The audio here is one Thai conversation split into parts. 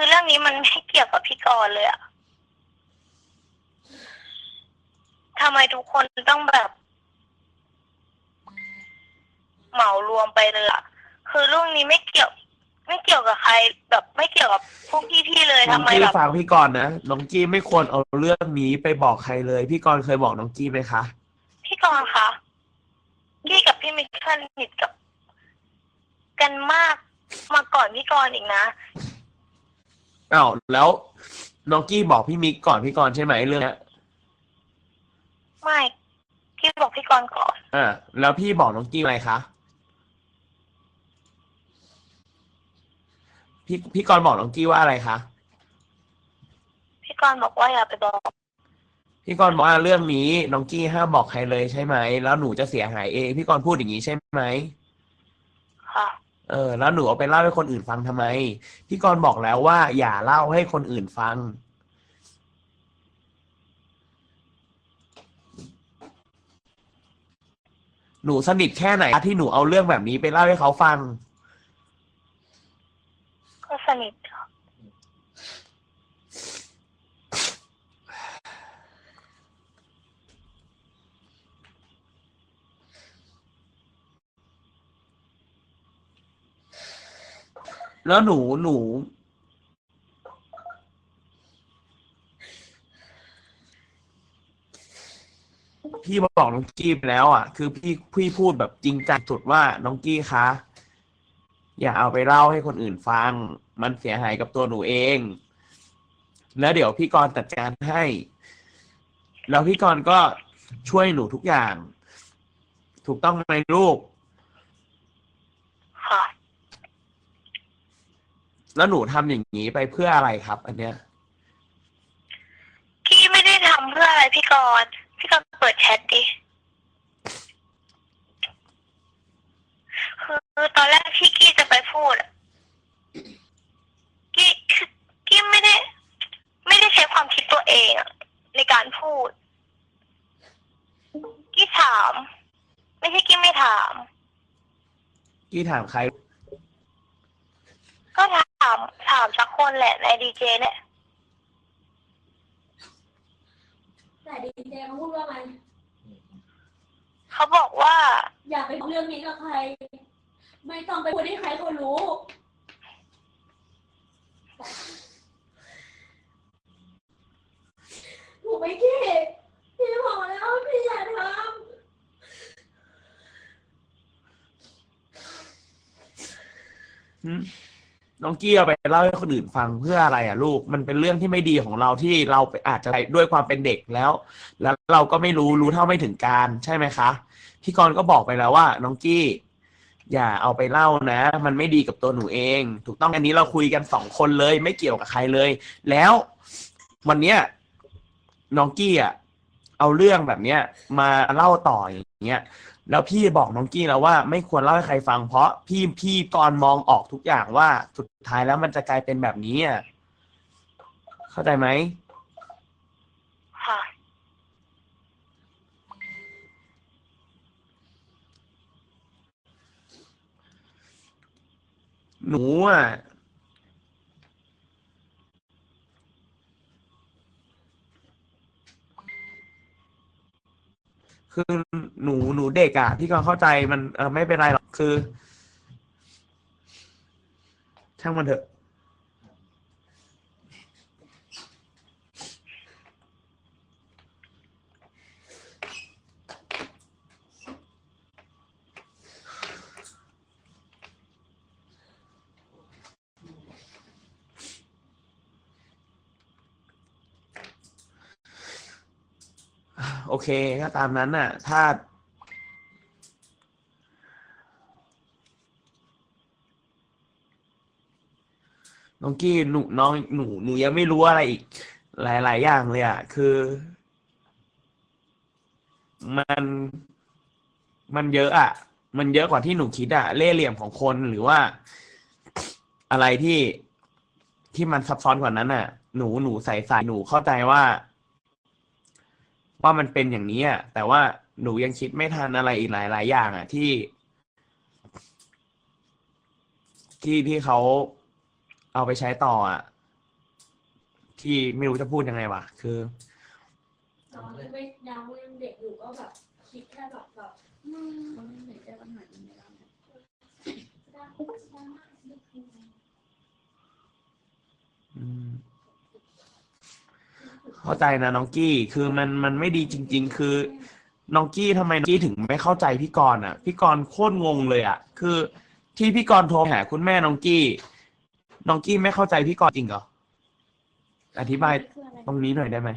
คือเรื่องนี้มันไม่เกี่ยวกับพี่กรณ์เลยอะทำไมทุกคนต้องแบบ เหมารวมไปเลยอะคือเรื่องนี้ไม่เกี่ยว ไม่เกี่ยวกับใคร แบบไม่เกี่ยวกับพวกพี่ๆเลยน้อทำงไมกี้แบบ ฟังพี่กรณ์นะน้องกี้ไม่ควรเอาเรื่องนี้ไปบอกใครเลย พี่กรณ์เคยบอกน้องกี้ไหมคะพี่กรณ์คะพี่กับพี่มิกสนิทกับ กันมากมาก่อนพี่กรณ์อีกนะ อ้าวแล้วน้องกี้บอกพี่มิกก่อนพี่กรณ์ใช่ไหมเรื่องเนี้ยไม่พี่บอกพี่กรณ์ก่อน อ่าแล้วพี่บอกน้องกี้อะไรคะพี่พี่กรณ์บอกน้องกี้ว่าอะไรคะพี่กรณ์บอกว่าอย่าไปบอกพี่กรณ์บอกว่าเรื่องนี้น้องกี้ห้ามบอกใครเลยใช่ไหม แล้วหนูจะเสียหายเอง พี่กรณ์พูดอย่างนี้ใช่ไหมค่ะ เออแล้วหนูเอาไปเล่าให้คนอื่นฟังทำไม พี่กรณ์บอกแล้วว่า อย่าเล่าให้คนอื่นฟัง หนูสนิทแค่ไหนที่หนูเอาเรื่องแบบนี้ไปเล่าให้เขาฟัง ก็สนิทค่ะ แล้วหนูหนู พี่บอกน้องกี้ไปแล้ว อะ คือพี่พี่พูดแบบจริงจังสุดว่าน้องกี้คะอย่าเอาไปเล่าให้คนอื่นฟัง มันเสียหายกับตัวหนูเอง แล้วเดี๋ยวพี่กรณ์จัดการให้ แล้วพี่กรณ์ก็ช่วยหนูทุกอย่าง ถูกต้องไหมลูก ค่ะ แล้วหนูทำอย่างนี้ไปเพื่ออะไรครับ อันเนี้ย พี่ไม่ได้ทำเพื่ออะไรพี่กรณ์พี่กรณ์เปิดแชทดิคือตอนแรกที่กี้จะไปพูดอะกี้คือกี้ไม่ได้ ไม่ได้ใช้ความคิดตัวเองอะในการพูด กี้ถาม ไม่ใช่กี้ไม่ถาม กี้ถามใคร ก็ถามถามสักคนแหละในดีเจเนี่ย แต่ดีเจเขาพูดว่าไงเขาบอกว่า อย่าไปพูดเรื่องนี้กับใคร ไม่ต้องไปพูดให้ใครเขารู้ ถูกไหมพี่พี่บอกแล้วพี่อย่าทหืม น้องกี้เอาไปเล่าให้คนอื่นฟังเพื่ออะไรอะลูก มันเป็นเรื่องที่ไม่ดีของเราที่เราไปอาจจะด้วยความเป็นเด็กแล้ว แล้วเราก็ไม่รู้รู้เท่าไม่ถึงการใช่ไหมคะ พี่กรณ์ก็บอกไปแล้วว่า น้องกี้ อย่าเอาไปเล่านะ มันไม่ดีกับตัวหนูเอง ถูกต้องอันนี้เราคุยกันสองคนเลย ไม่เกี่ยวกับใครเลย แล้ววันเนี้ยน้องกี้อะเอาเรื่องแบบเนี้ยมาเล่าต่ออย่างเงี้ย แล้วพี่บอกน้องกี้แล้วว่าไม่ควรเล่าให้ใครฟังเพราะพี่พี่กรมองออกทุกอย่างว่าสุดท้ายแล้วมันจะกลายเป็นแบบนี้อะเข้าใจไหมค่ะหนูอะ คือหนูหนูเด็กอะพี่ก็เข้าใจมันเออไม่เป็นไรหรอกคือ ช่างมันเถอะ โอเคก็ตามนั้นน่ะ ถ้า น้องกี้หนูน้องหนูหนูยังไม่รู้อะไรอีก หลาย ๆ อย่างเลยอะ คือ มันมันเยอะอะ มันเยอะกว่าที่หนูคิดอะ เล่ห์เหลี่ยมของคนหรือว่า อะไรที่ที่มันซับซ้อนกว่านั้นอะ หนูหนูใส่ใส่หนูเข้าใจว่า ว่ามันเป็นอย่างนี้อะแต่ว่าหนูยังคิดไม่ทันอะไรอีกหลายๆอย่างอะที่ ที่ที่เขาเอาไปใช้ต่ออะที่ไม่รู้จะพูดยังไงวะคือตอนที่ไม่ยังยังเด็กอยู่ก็แบบคิดแค่แบบแบบอืมมันไม่เห็นแก้ปัญหานี้ไม่ได้ได้ได้อื เข้าใจนะน้องกี้คือมันมันไม่ดีจริง ๆ คือน้องกี้ทำไมน้องกี้ถึงไม่เข้าใจพี่กรณ์อะ พี่กรณ์โคตรงงเลยอะ คือที่พี่กรณ์โทรหาคุณแม่น้องกี้ น้องกี้ไม่เข้าใจพี่กรณ์จริงเหรออธิบายตรงนี้หน่อยได้ไหม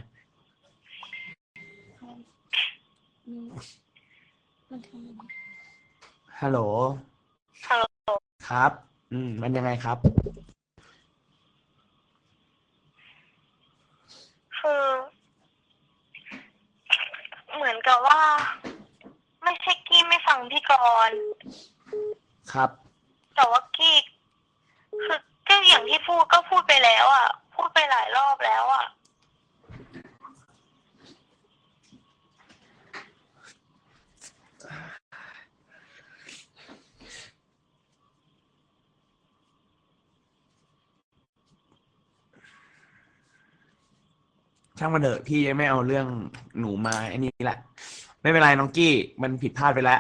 ฮัลโหลฮัลโหลครับ อืม มันยังไงครับ คือ เหมือนกับว่า ไม่ใช่กี้ไม่ฟังพี่กรณ์ครับ แต่ว่ากี้คือก็อย่างที่พูดก็พูดไปแล้วอะ พูดไปหลายรอบแล้วอะ ช่างมันเถอะพี่ไม่เอาเรื่องหนูมาไอ้นี่แหละ ไม่เป็นไรน้องกี้มันผิดพลาดไปแล้ว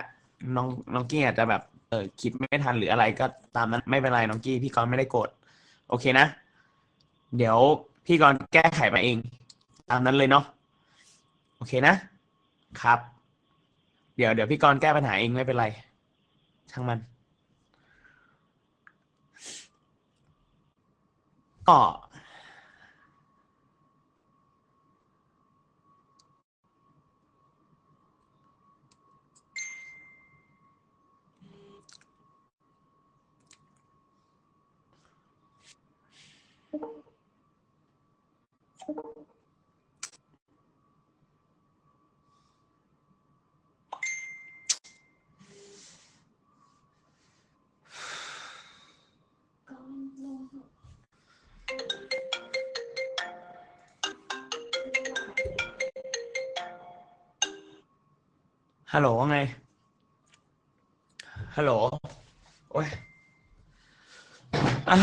น้องน้องกี้อาจจะแบบเออคิดไม่ทันหรืออะไรก็ตามนั้นไม่เป็นไรน้องกี้พี่กรณ์ไม่ได้โกรธโอเคนะ เดี๋ยวพี่กรณ์แก้ไขมาเอง ตามนั้นเลยเนาะโอเคนะครับ เดี๋ยวเดี๋ยวพี่กรณ์แก้ปัญหาเองไม่เป็นไร ช่างมันก็ ฮัลโหลว่าไง ฮัลโหล โอ้ยอ่า